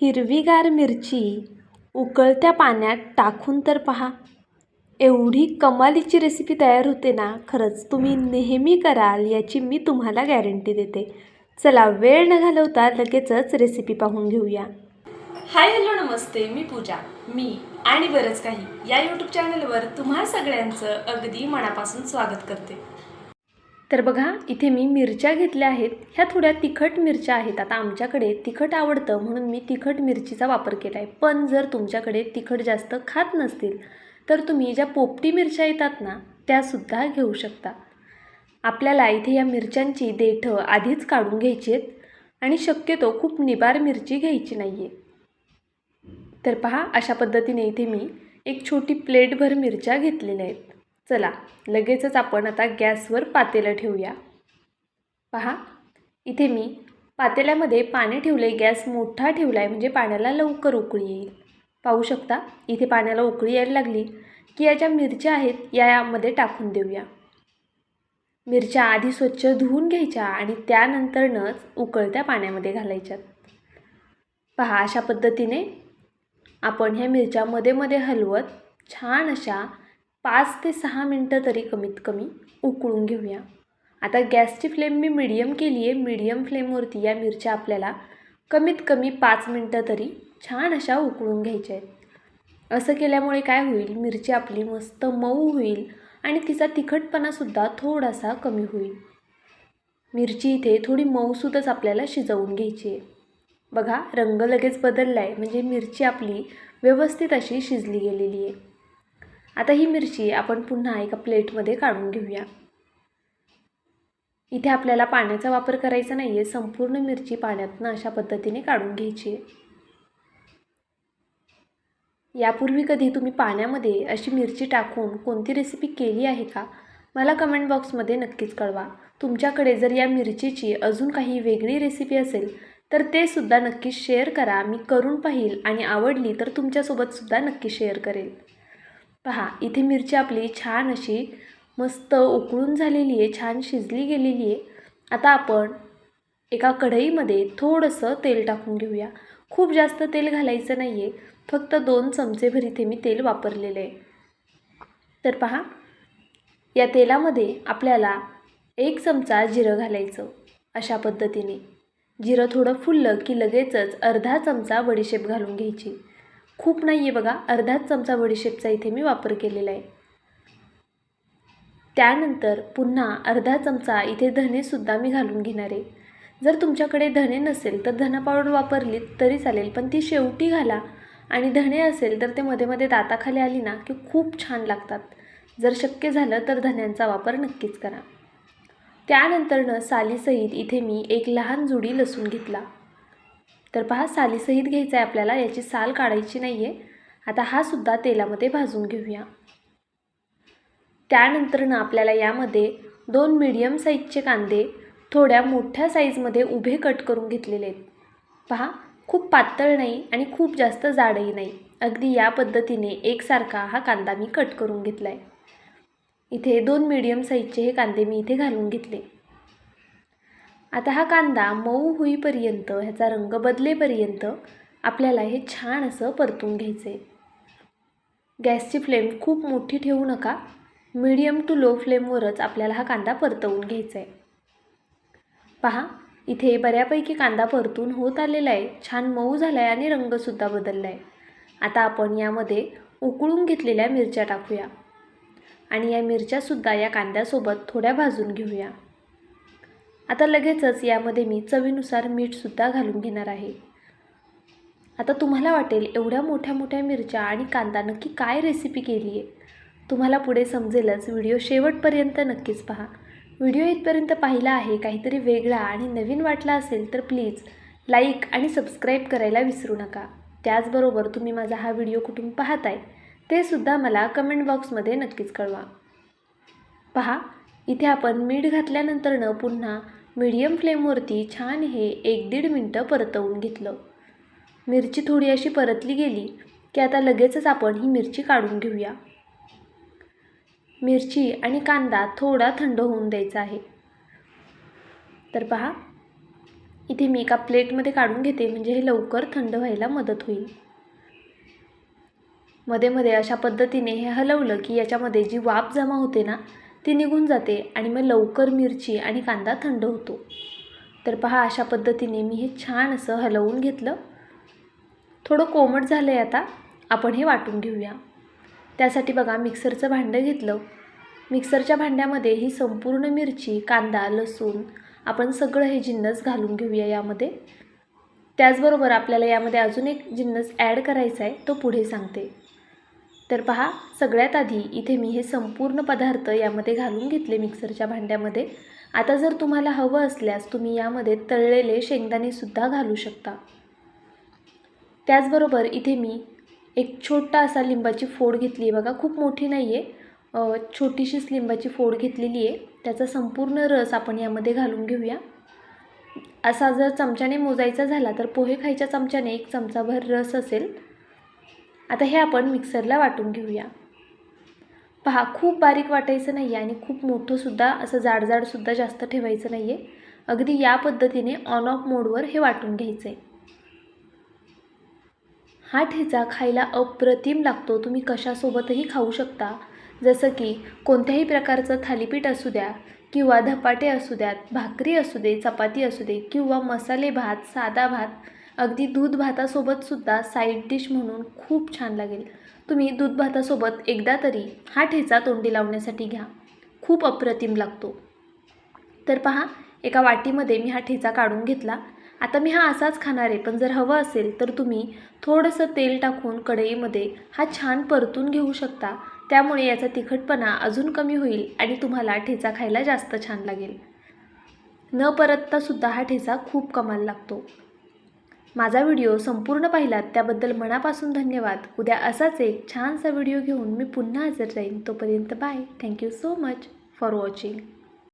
हिरवीगार मिरची उकळत्या पाण्यात टाकून तर पहा. एवढी कमालीची रेसिपी तयार होते ना खरंच तुम्ही नेहमी कराल याची मी तुम्हाला गॅरंटी देते. चला वेळ न घालवता लगेचच रेसिपी पाहून घेऊया. हाय हॅलो नमस्ते मी पूजा. मी आणि बरंच काही या यूट्यूब चॅनलवर तुम्हा सगळ्यांचं अगदी मनापासून स्वागत करते. तर बघा इथे मी मिरच्या घेतल्या आहेत. ह्या थोड्या तिखट मिरच्या आहेत. आता आमच्याकडे तिखट आवडतं म्हणून मी तिखट मिरचीचा वापर केला आहे पण जर तुमच्याकडे तिखट जास्त खात नसतील तर तुम्ही ज्या पोपटी मिरच्या येतात ना त्यासुद्धा घेऊ शकता. आपल्याला इथे या मिरच्यांची देठं आधीच काढून घ्यायची आहेत आणि शक्यतो खूप निबार मिरची घ्यायची नाही आहे तर पहा अशा पद्धतीने इथे मी एक छोटी प्लेटभर मिरच्या घेतलेल्या आहेत. चला लगेचच आपण आता गॅसवर पातेलं ठेवूया. पहा इथे मी पातेल्यामध्ये पाणी ठेवले गॅस मोठा ठेवला आहे म्हणजे पाण्याला लवकर उकळी येईल. पाहू शकता इथे पाण्याला उकळी यायला लागली की या ज्या मिरच्या आहेत या यामध्ये टाकून देऊया. मिरच्या आधी स्वच्छ धुवून घ्यायच्या आणि त्यानंतरनंच उकळत्या पाण्यामध्ये घालायच्यात. पहा अशा पद्धतीने आपण ह्या मिरच्या मध्ये मध्ये हलवत छान अशा पाच ते सहा मिनटं तरी कमीत कमी उकळून घेऊया. आता गॅसची फ्लेम मी मिडियम केली आहे. मिडियम फ्लेमवरती या मिरच्या आपल्याला कमीत कमी पाच मिनटं तरी छान अशा उकळून घ्यायच्या आहेत. असं केल्यामुळे काय होईल? मिरची आपली मस्त मऊ होईल आणि तिचा तिखटपणासुद्धा थोडासा कमी होईल. मिरची इथे थोडी मऊसूदच आपल्याला शिजवून घ्यायची आहे. बघा रंग लगेच बदलला आहे म्हणजे मिरची आपली व्यवस्थित अशी शिजली गेलेली आहे. आता ही मिरची आपण पुन्हा एका प्लेटमध्ये काढून घेऊया. इथे आपल्याला पाण्याचा वापर करायचा नाही आहे संपूर्ण मिरची पाण्यातनं अशा पद्धतीने काढून घ्यायची आहे. यापूर्वी कधी तुम्ही पाण्यामध्ये अशी मिरची टाकून कोणती रेसिपी केली आहे का? मला कमेंट बॉक्समध्ये नक्कीच कळवा. तुमच्याकडे जर या मिरचीची अजून काही वेगळी रेसिपी असेल तर ते सुद्धा नक्की शेअर करा. मी करून पाहील आणि आवडली तर तुमच्यासोबतसुद्धा नक्की शेअर करेल. पहा इथे मिरची आपली छान अशी मस्त उकळून झालेली आहे छान शिजली गेलेली आहे. आता आपण एका कढईमध्ये थोडंसं तेल टाकून घेऊया. खूप जास्त तेल घालायचं नाही आहे फक्त दोन चमचेभर इथे मी तेल वापरलेलं आहे. तर पहा या तेलामध्ये आपल्याला एक चमचा जिरं घालायचं अशा पद्धतीने. जिरं थोडं फुललं की लगेचच अर्धा चमचा बडीशेप घालून घ्यायची. खूप नाही आहे बघा अर्धाच चमचा बडीशेपचा इथे मी वापर केलेला आहे. त्यानंतर पुन्हा अर्धा चमचा इथे धनेसुद्धा मी घालून घेणार आहे. जर तुमच्याकडे धने नसेल तर धना पावडर वापरली तरी चालेल पण ती शेवटी घाला. आणि धणे असेल तर ते मध्ये मध्ये दाताखाली आली ना की खूप छान लागतात. जर शक्य झालं तर धन्यांचा वापर नक्कीच करा. त्यानंतरनं सालीसहित इथे मी एक लहान जुडी लसूण घेतला. तर पहा सालीसहित घ्यायचा आहे आपल्याला याची साल काढायची नाही आहे आता हा सुद्धा तेलामध्ये भाजून घेऊया. त्यानंतरनं आपल्याला यामध्ये दोन मीडियम साईजचे कांदे थोड्या मोठ्या साईजमध्ये उभे कट करून घेतलेले आहेत. पहा खूप पातळ नाही आणि खूप जास्त जाडही नाही. अगदी या पद्धतीने एकसारखा हा कांदा मी कट करून घेतला आहे इथे दोन मीडियम साईजचे हे कांदे मी इथे घालून घेतले. आता हा कांदा मऊ होईपर्यंत ह्याचा रंग बदलेपर्यंत आपल्याला हे छान असं परतून घ्यायचं आहे गॅसची फ्लेम खूप मोठी ठेवू नका. मीडियम टू लो फ्लेमवरच आपल्याला हा कांदा परतवून घ्यायचा आहे पहा इथे बऱ्यापैकी कांदा परतून होत आलेला आहे. छान मऊ झाला आहे आणि रंगसुद्धा बदलला आहे आता आपण यामध्ये उकळून घेतलेल्या मिरच्या टाकूया. आणि या मिरच्यासुद्धा या कांद्यासोबत थोड्या भाजून घेऊया. आता लगेचच यामध्ये मी चवीनुसार मीठसुद्धा घालून घेणार आहे. आता तुम्हाला वाटेल एवढ्या मोठ्या मोठ्या मिरच्या आणि कांदा नक्की काय रेसिपी केली आहे? तुम्हाला पुढे समजेलच व्हिडिओ शेवटपर्यंत नक्कीच पहा. व्हिडिओ इथपर्यंत पाहिला आहे काहीतरी वेगळा आणि नवीन वाटला असेल तर प्लीज लाईक आणि सबस्क्राईब करायला विसरू नका. त्याचबरोबर तुम्ही माझा हा व्हिडिओ कुठून पाहताय ते सुद्धा मला कमेंट बॉक्समध्ये नक्कीच कळवा. पहा इथे आपण मीठ घातल्यानंतरनं पुन्हा मीडियम फ्लेमवरती छान हे एक दीड मिनटं परतवून घेतलं. मिरची थोडी अशी परतली गेली की आता लगेचच आपण ही मिरची काढून घेऊया. मिरची आणि कांदा थोडा थंड होऊन द्यायचा आहे. तर पहा इथे मी एका प्लेटमध्ये काढून घेते म्हणजे हे लवकर थंड व्हायला मदत होईल. मध्ये मध्ये अशा पद्धतीने हे हलवलं की याच्यामध्ये जी वाफ जमा होते ना ती निघून जाते आणि मग लवकर मिरची आणि कांदा थंड होतो. तर पहा अशा पद्धतीने मी हे छान असं हलवून घेतलं. थोडं कोमट झालं आहे आता. आपण हे वाटून घेऊया. त्यासाठी बघा मिक्सरचं भांडं घेतलं. मिक्सरच्या भांड्यामध्ये ही संपूर्ण मिरची कांदा लसूण आपण सगळं हे जिन्नस घालून घेऊया यामध्ये. त्याचबरोबर आपल्याला यामध्ये अजून एक जिन्नस ॲड करायचा आहे तो पुढे सांगते. तर पहा सगळ्यात आधी इथे मी हे संपूर्ण पदार्थ यामध्ये घालून घेतले मिक्सरच्या भांड्यामध्ये. आता जर तुम्हाला हवं असल्यास तुम्ही यामध्ये तळलेले शेंगदाणेसुद्धा घालू शकता. त्याचबरोबर इथे मी एक छोटा असा लिंबाची फोड घेतली आहे. बघा खूप मोठी नाही आहे छोटीशीच लिंबाची फोड घेतलेली आहे. त्याचा संपूर्ण रस आपण यामध्ये घालून घेऊया. असा जर चमच्याने मोजायचा झाला तर पोहे खायच्या चमच्याने एक चमचाभर रस असेल. आता हे आपण मिक्सरला वाटून घेऊया. पहा खूप बारीक वाटायचं नाही आहे आणि खूप मोठंसुद्धा असं जाडजाडसुद्धा जास्त ठेवायचं नाही आहे अगदी या पद्धतीने ऑन ऑफ मोडवर हे वाटून घ्यायचं आहे हा ठेचा खायला अप्रतिम लागतो. तुम्ही कशासोबतही खाऊ शकता. जसं की कोणत्याही प्रकारचं थालीपीठ असू द्या किंवा धपाटे असू द्यात भाकरी असू दे चपाती असू दे किंवा मसाले भात साधा भात अगदी दूध भातासोबतसुद्धा साईड डिश म्हणून खूप छान लागेल. तुम्ही दूध भातासोबत एकदा तरी हा ठेचा तोंडी लावण्यासाठी घ्या. खूप अप्रतिम लागतो. तर पहा एका वाटीमध्ये मी हा ठेचा काढून घेतला. आता मी हा असाच खाणार आहे पण जर हवं असेल तर तुम्ही थोडंसं तेल टाकून कढईमध्ये हा छान परतून घेऊ शकता. त्यामुळे याचा तिखटपणा अजून कमी होईल आणि तुम्हाला ठेचा खायला जास्त छान लागेल. न परततासुद्धा हा ठेचा खूप कमाल लागतो. माझा व्हिडिओ संपूर्ण पाहिलात त्याबद्दल मनापासून धन्यवाद. उद्या असाच एक छानसा व्हिडिओ घेऊन मी पुन्हा हजर राहीन. तोपर्यंत bye. Thank you so much for watching